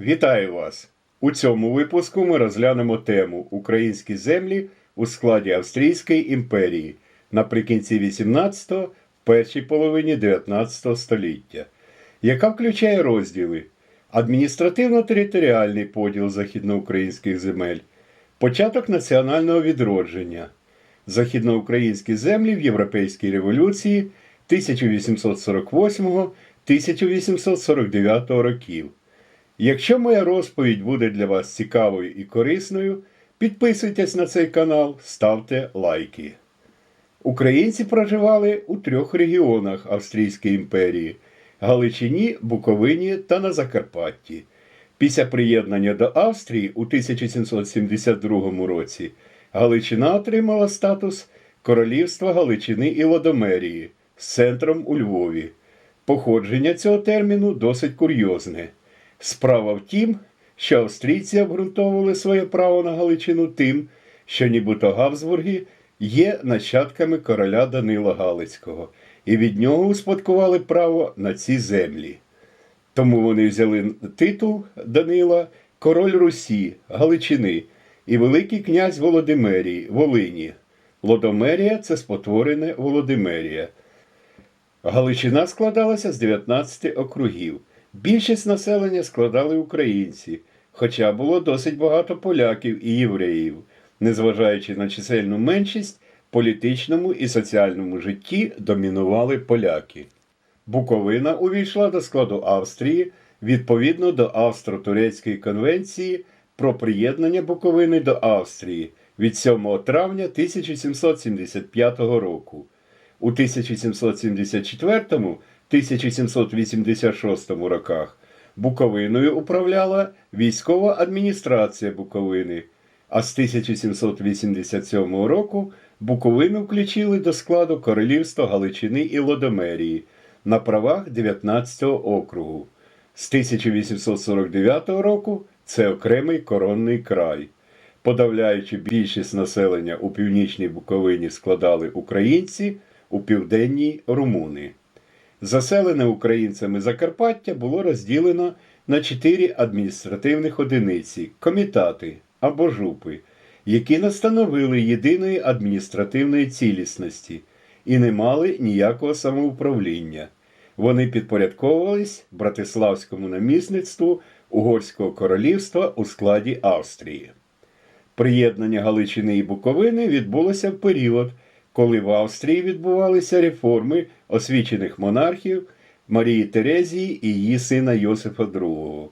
Вітаю вас! У цьому випуску ми розглянемо тему Українські землі у складі Австрійської імперії наприкінці 18-го, першій половині 19 століття, яка включає розділи адміністративно-територіальний поділ західноукраїнських земель, початок національного відродження, західноукраїнські землі в Європейській революції 1848-1849 років. Якщо моя розповідь буде для вас цікавою і корисною, підписуйтесь на цей канал, ставте лайки. Українці проживали у трьох регіонах Австрійської імперії Галичині, Буковині та на Закарпатті. Після приєднання до Австрії у 1772 році Галичина отримала статус Королівства Галичини і Лодомерії з центром у Львові. Походження цього терміну досить курйозне. Справа в тім, що австрійці обґрунтовували своє право на Галичину тим, що нібито Габсбурги є нащадками короля Данила Галицького, і від нього успадкували право на ці землі. Тому вони взяли титул Данила Король Русі, Галичини і Великий князь Володимирії, Волині. Лодомерія це спотворене Володимирія. Галичина складалася з 19 округів. Більшість населення складали українці, хоча було досить багато поляків і євреїв, незважаючи на чисельну меншість, в політичному і соціальному житті домінували поляки. Буковина увійшла до складу Австрії відповідно до Австро-Турецької конвенції про приєднання Буковини до Австрії від 7 травня 1775 року. У 1774-1786 роках Буковиною управляла військова адміністрація Буковини, а з 1787 року Буковину включили до складу Королівства Галичини і Лодомерії на правах 19 округу. З 1849 року це окремий коронний край. Подавляючи більшість населення у північній Буковині складали українці, у південній румуни. Заселене українцями Закарпаття було розділено на чотири адміністративних одиниці комітати або жупи, які не становили єдиної адміністративної цілісності і не мали ніякого самоуправління. Вони підпорядковувались Братиславському намісництву Угорського королівства у складі Австрії. Приєднання Галичини і Буковини відбулося в період, коли в Австрії відбувалися реформи освічених монархів Марії Терезії і її сина Йосифа II.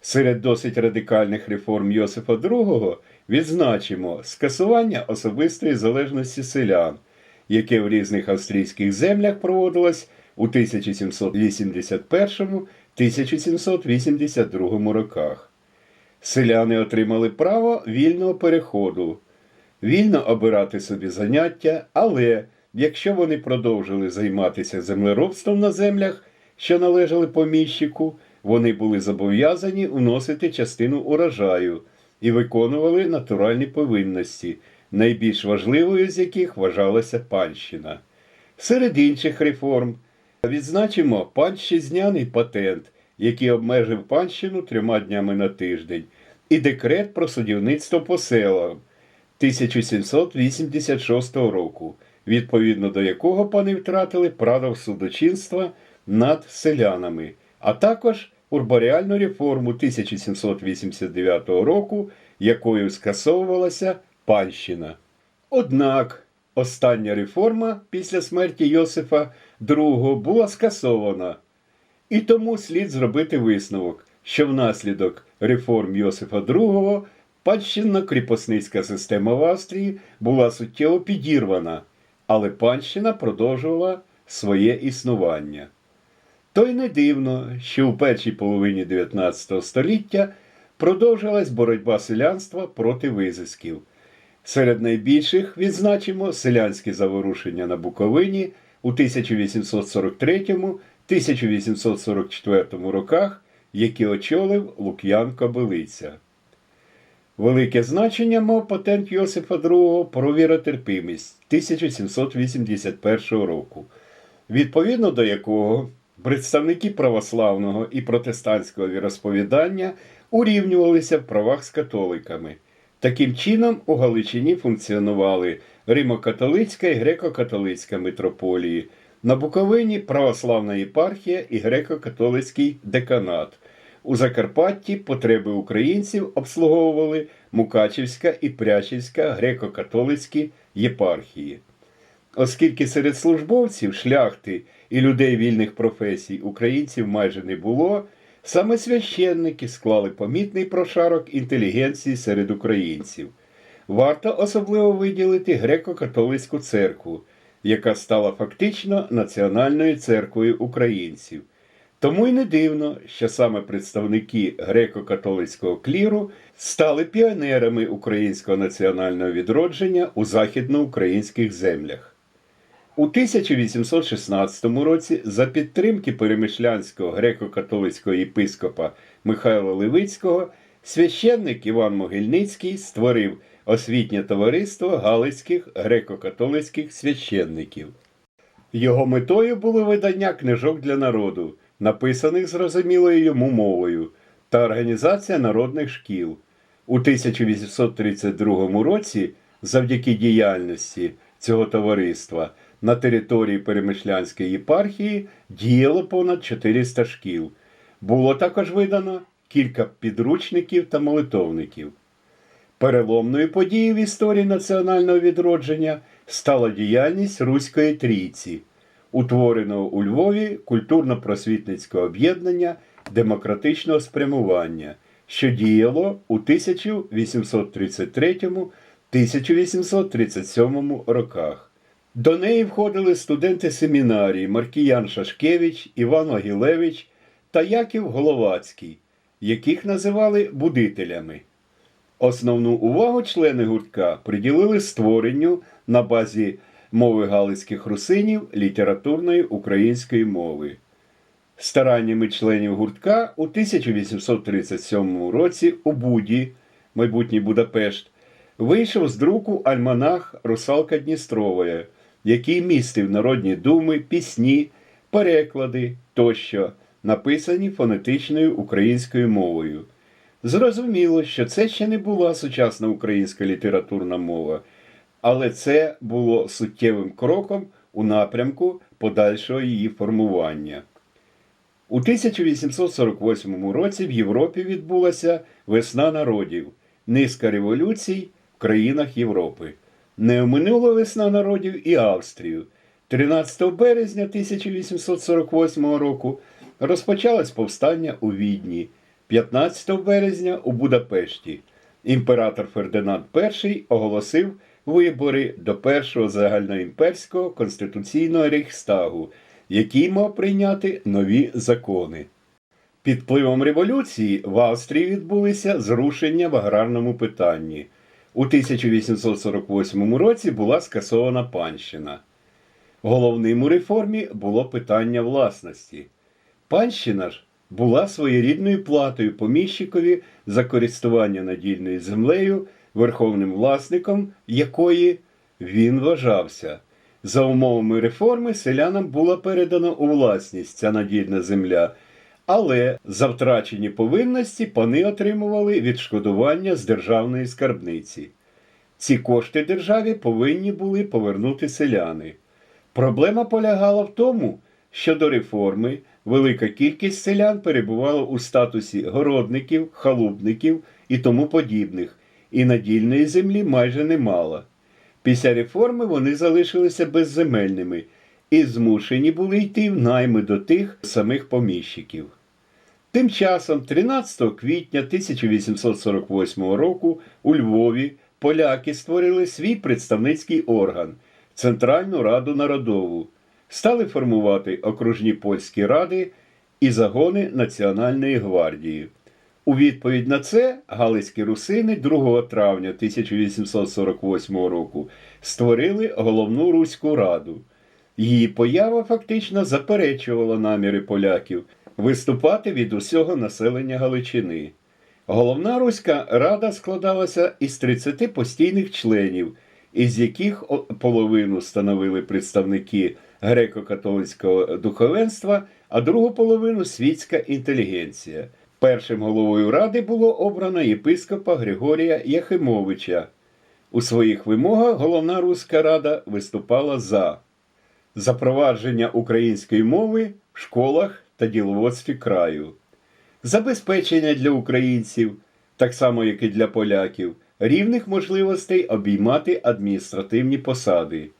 Серед досить радикальних реформ Йосифа II відзначимо скасування особистої залежності селян, яке в різних австрійських землях проводилось у 1781-1782 роках. Селяни отримали право вільного переходу, вільно обирати собі заняття, але якщо вони продовжили займатися землеробством на землях, що належали поміщику, вони були зобов'язані вносити частину урожаю і виконували натуральні повинності, найбільш важливою з яких вважалася панщина. Серед інших реформ відзначимо панщизняний патент, який обмежив панщину трьома днями на тиждень, і декрет про судівництво по селам 1786 року, відповідно до якого пани втратили право судочинства над селянами, а також урборіальну реформу 1789 року, якою скасовувалася панщина. Однак остання реформа після смерті Йосифа II була скасована. І тому слід зробити висновок, що внаслідок реформ Йосифа II панщинно-кріпосницька система в Австрії була суттєво підірвана, але панщина продовжувала своє існування. То й не дивно, що у першій половині 19 століття продовжилась боротьба селянства проти визисків. Серед найбільших відзначимо селянські заворушення на Буковині у 1843-1844 роках, які очолив Лук'ян Кобилиця. Велике значення мав патент Йосифа II про віротерпимість 1781 року, відповідно до якого Представники православного і протестантського віросповідання урівнювалися в правах з католиками. Таким чином, у Галичині функціонували Римо-католицька і греко-католицька митрополії, на Буковині православна єпархія і греко-католицький деканат. У Закарпатті потреби українців обслуговували Мукачівська і Прячівська греко-католицькі єпархії. Оскільки серед службовців, шляхти і людей вільних професій українців майже не було, саме священники склали помітний прошарок інтелігенції серед українців. Варто особливо виділити греко-католицьку церкву, яка стала фактично національною церквою українців. Тому й не дивно, що саме представники греко-католицького кліру стали піонерами українського національного відродження у західноукраїнських землях. У 1816 році за підтримки перемишлянського греко-католицького єпископа Михайла Левицького священник Іван Могильницький створив освітнє товариство Галицьких греко-католицьких священників. Його метою було видання книжок для народу, написаних зрозумілою йому мовою, та організація народних шкіл. У 1832 році, завдяки діяльності цього товариства, на території Перемишлянської єпархії діяло понад 400 шкіл. Було також видано кілька підручників та молитовників. Переломною подією в історії національного відродження стала діяльність Руської трійці, утвореного у Львові культурно-просвітницького об'єднання демократичного спрямування, що діяло у 1833-1837 роках. До неї входили студенти семінарії Маркіян Шашкевич, Іван Вагілевич та Яків Головацький, яких називали будителями. Основну увагу члени гуртка приділили створенню на базі мови галицьких русинів літературної української мови. Стараннями членів гуртка у 1837 році у Буді, майбутній Будапешт, вийшов з друку альманах Русалка Дністровая, який містив народні думи, пісні, переклади тощо, написані фонетичною українською мовою. Зрозуміло, що це ще не була сучасна українська літературна мова, але це було суттєвим кроком у напрямку подальшого її формування. У 1848 році в Європі відбулася весна народів, низка революцій в країнах Європи. Не оминула весна народів і Австрію. 13 березня 1848 року розпочалось повстання у Відні, 15 березня у Будапешті. Імператор Фердинанд І оголосив вибори до першого загальноімперського конституційного рейхстагу, який мав прийняти нові закони. Під впливом революції в Австрії відбулися зрушення в аграрному питанні. У 1848 році була скасована панщина. Головним у реформі було питання власності. Панщина ж була своєрідною платою поміщикові за користування надільною землею, верховним власником якої він вважався. За умовами реформи селянам була передана у власність ця надільна земля, але за втрачені повинності пани отримували відшкодування з державної скарбниці. Ці кошти державі повинні були повернути селяни. Проблема полягала в тому, що до реформи велика кількість селян перебувала у статусі городників, халупників і тому подібних, і надільної землі майже не мала. Після реформи вони залишилися безземельними і змушені були йти в найми до тих самих поміщиків. Тим часом, 13 квітня 1848 року у Львові поляки створили свій представницький орган Центральну Раду Народову, стали формувати окружні польські ради і загони Національної гвардії. У відповідь на це галицькі русини 2 травня 1848 року створили головну Руську раду. Її поява фактично заперечувала наміри поляків виступати від усього населення Галичини. Головна Руська рада складалася із 30 постійних членів, із яких половину становили представники греко-католицького духовенства, а другу половину світська інтелігенція. Першим головою ради було обрано єпископа Григорія Яхимовича. У своїх вимогах головна руська рада виступала за запровадження української мови в школах та діловодстві краю, забезпечення для українців, так само як і для поляків, рівних можливостей обіймати адміністративні посади,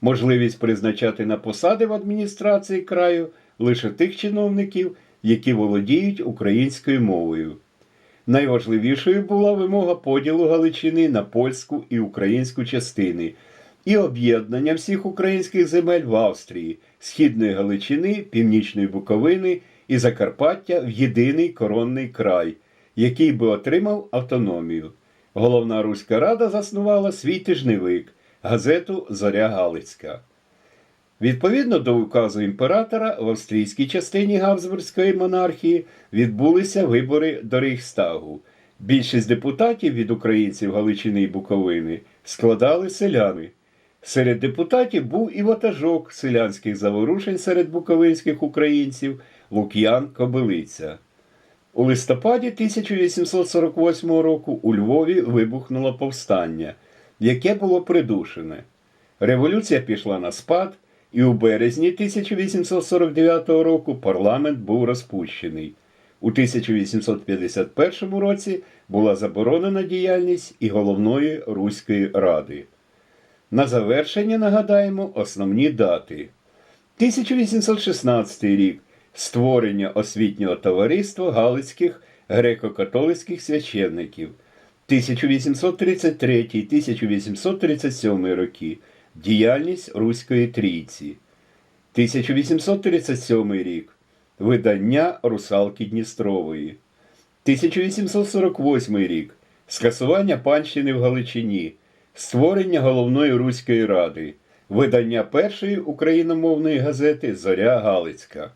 можливість призначати на посади в адміністрації краю лише тих чиновників, які володіють українською мовою. Найважливішою була вимога поділу Галичини на польську і українську частини і об'єднання всіх українських земель в Австрії, Східної Галичини, Північної Буковини і Закарпаття в єдиний коронний край, який би отримав автономію. Головна Руська Рада заснувала свій тижневик, газету Зоря Галицька. Відповідно до указу імператора в австрійській частині Габсбурзької монархії відбулися вибори до Рейхстагу. Більшість депутатів від українців Галичини і Буковини складали селяни. Серед депутатів був і ватажок селянських заворушень серед буковинських українців Лук'ян Кобилиця. У листопаді 1848 року у Львові вибухнуло повстання, яке було придушене. Революція пішла на спад, і у березні 1849 року парламент був розпущений. У 1851 році була заборонена діяльність і головної Руської ради. На завершення нагадаємо основні дати. 1816 рік створення освітнього товариства Галицьких греко-католицьких священників. 1833-1837 роки діяльність Руської трійці. 1837 рік видання Русалки Дністрової. 1848 рік скасування панщини в Галичині, створення головної Руської ради, видання першої україномовної газети Зоря Галицька.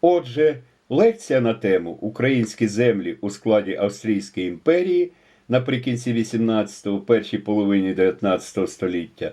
Отже, лекція на тему Українські землі у складі Австрійської імперії наприкінці 18-го, першій половині 19 століття